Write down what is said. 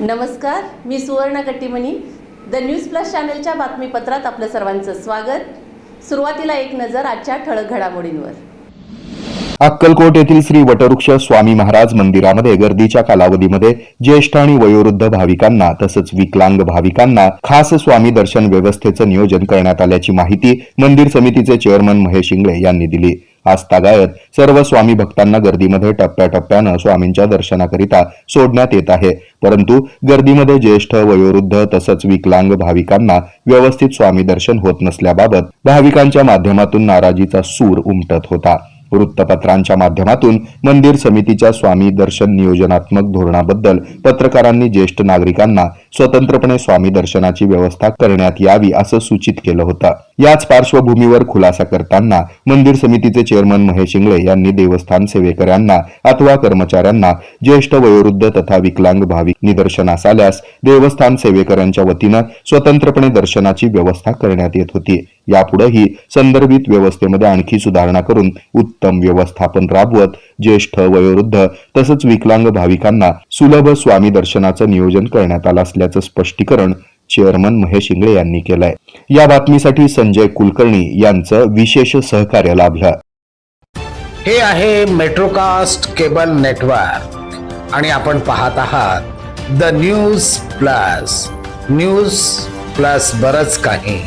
नमस्कार मी सुवर्ण Kattimani. The news plus चॅनलच्या बातमीपत्रात आपलं सर्वांचं स्वागत. सुरुवातीला एक नजर आजच्या ठळक घडामोडींवर. अक्कलकोट येथील श्री वटवृक्ष स्वामी महाराज मंदिरामध्ये गर्दीच्या कालावधीमध्ये ज्येष्ठ आणि वयोवृद्ध भाविकांना तसंच विकलांग भाविकांना खास स्वामी दर्शन व्यवस्थेचं नियोजन करण्यात आल्याची माहिती मंदिर समितीचे चेअरमन महेश इंगळे यांनी दिली. आस्थागायत सर्व स्वामी भक्तांना गर्दीमध्ये टप्प्याटप्प्यानं स्वामींच्या दर्शनाकरिता सोडण्यात येत आहे. परंतु गर्दीमध्ये ज्येष्ठ वयोवृद्ध तसंच विकलांग भाविकांना व्यवस्थित स्वामी दर्शन होत नसल्याबाबत भाविकांच्या माध्यमातून नाराजीचा सूर उमटत होता. वृत्तपत्रांच्या माध्यमातून मंदिर समितीच्या स्वामी दर्शन नियोजनात्मक धोरणाबद्दल पत्रकारांनी ज्येष्ठ नागरिकांना स्वतंत्रपणे स्वामी दर्शनाची व्यवस्था करण्यात यावी असं सूचित केलं होतं. याच पार्श्वभूमीवर खुलासा करताना मंदिर समितीचे चेअरमन महेश इंगळे यांनी देवस्थान सेवेकऱ्यांना अथवा कर्मचाऱ्यांना ज्येष्ठ वयोवृद्ध तथा विकलांग भाविक निदर्शनास आल्यास देवस्थान सेवेकऱ्यांच्या वतीनं स्वतंत्रपणे दर्शनाची व्यवस्था करण्यात येत होती. यापुढेही संदर्भित व्यवस्थेमध्ये आणखी सुधारणा करून उत्तम व्यवस्थापन राबवत ज्येष्ठ वयोवृद्ध तसंच विकलांग भाविकांना सुलभ स्वामी दर्शनाचं नियोजन करण्यात आलं असल्याचं स्पष्टीकरण चेअरमन महेश इंगळे यांनी केलंय. या बातमीसाठी संजय कुलकर्णी यांचं विशेष सहकार्य लाभलं हे आहे मेट्रोकास्ट केबल नेटवर्क. आणि आपण पाहत आहात the news plus. News plus बरच काही.